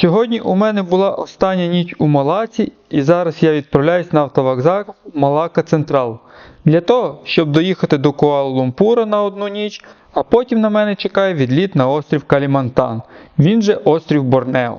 Сьогодні у мене була остання ніч у Малаці, і зараз я відправляюсь на автовокзал Малака Централ для того, щоб доїхати до Куала-Лумпура на одну ніч, а потім на мене чекає відліт на острів Калімантан, він же острів Борнео.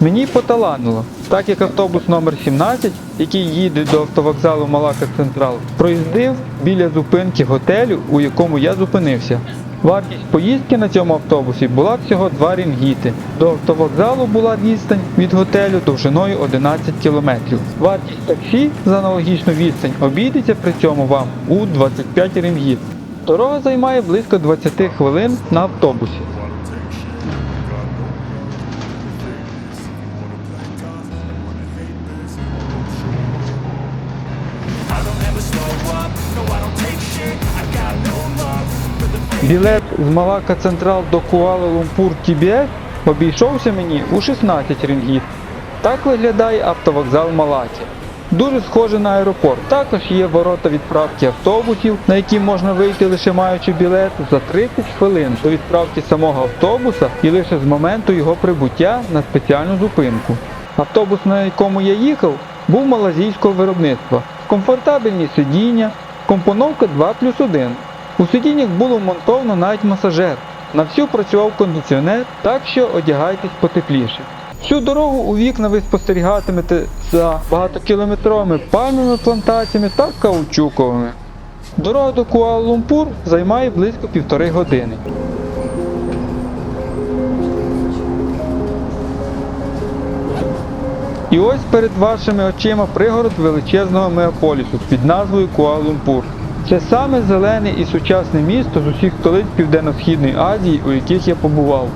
Мені поталанило, так як автобус номер 17, який їде до автовокзалу Малака Централ, проїздив біля зупинки готелю, у якому я зупинився. Вартість поїздки на цьому автобусі була всього 2 рінгіти. До автовокзалу була відстань від готелю довжиною 11 км. Вартість таксі за аналогічну відстань обійдеться при цьому вам у 25 рінгіт. Дорога займає близько 20 хвилин на автобусі. Білет з Малака Централ до Куала-Лумпур TBS обійшовся мені у 16 рінгіт. Так виглядає автовокзал Малакі. Дуже схоже на аеропорт. Також є ворота відправки автобусів, на які можна вийти лише маючи білет за 30 хвилин до відправки самого автобуса і лише з моменту його прибуття на спеціальну зупинку. Автобус, на якому я їхав, був малазійського виробництва. Комфортабельні сидіння, компоновка 2 плюс 1. У сидіннях було вмонтовано навіть масажер. На всю працював кондиціонер, так що одягайтесь потепліше. Всю дорогу у вікна ви спостерігатимете за багатокілометровими пальмовими плантаціями та каучуковими. Дорога до Куала-Лумпур займає близько півтори години. І ось перед вашими очима пригород величезного мегаполісу під назвою Куала-Лумпур. Це саме зелене і сучасне місто з усіх столиць Південно-Східної Азії, у яких я побував.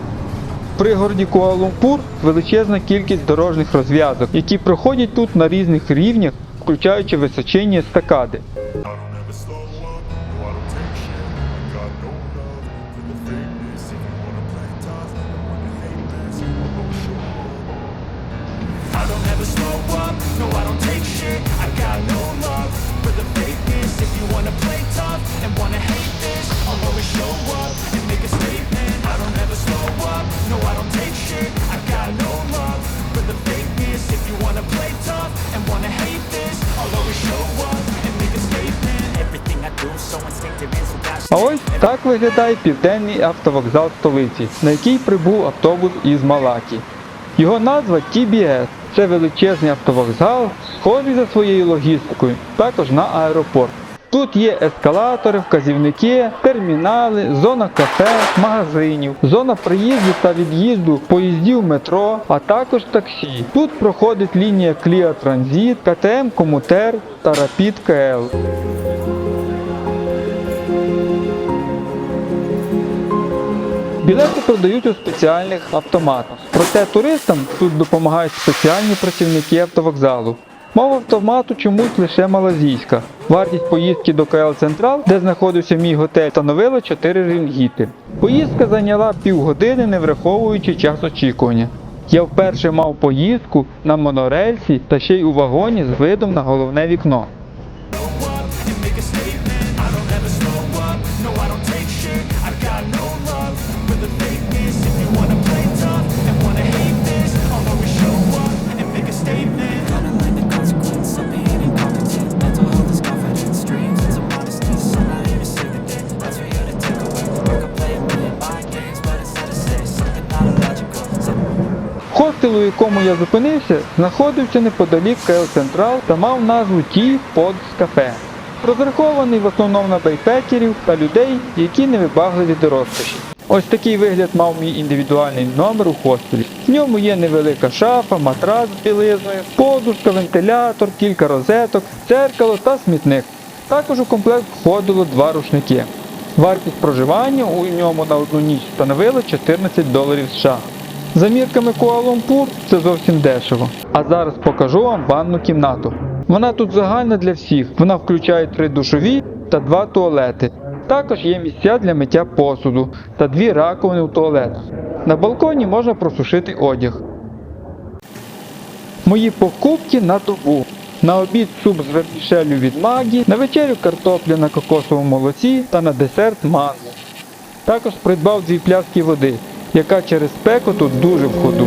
В пригороді Куала-Лумпур величезна кількість дорожніх розв'язок, які проходять тут на різних рівнях, включаючи височинні естакади. А ось так виглядає південний автовокзал столиці, на який прибув автобус із Малакі. Його назва TBS. Це величезний автовокзал, схожий за своєю логістикою, також на аеропорт. Тут є ескалатори, вказівники, термінали, зона кафе, магазинів, зона приїзду та від'їзду поїздів метро, а також таксі. Тут проходить лінія Кліа Транзит, КТМ Комутер та Рапід КЛ. Білети продають у спеціальних автоматах. Проте туристам тут допомагають спеціальні працівники автовокзалу. Мова автомату чомусь лише малазійська. Вартість поїздки до КЛ Централ, де знаходився мій готель, становила 4 рінгіти. Поїздка зайняла півгодини, не враховуючи час очікування. Я вперше мав поїздку на монорельсі та ще й у вагоні з видом на головне вікно. Хостел, у якому я зупинився, знаходився неподалік КЛ Централ та мав назву Ті Подс Кафе. Розрахований в основному на бейпекерів та людей, які не вибагливі до розкоші. Ось такий вигляд мав мій індивідуальний номер у хостелі. В ньому є невелика шафа, матрас з білизною, подушка, вентилятор, кілька розеток, дзеркало та смітник. Також у комплект входило два рушники. Вартість проживання у ньому на одну ніч становила 14 доларів США. За мірками Куала-Лумпур це зовсім дешево. А зараз покажу вам ванну кімнату. Вона тут загальна для всіх. Вона включає три душові та два туалети. Також є місця для миття посуду та дві раковини у туалетах. На балконі можна просушити одяг. Мої покупки на добу. На обід суп з вермішелю від Магі, на вечерю картопля на кокосовому молоці та на десерт манго. Також придбав дві пляшки води, яка через спеку тут дуже в ходу.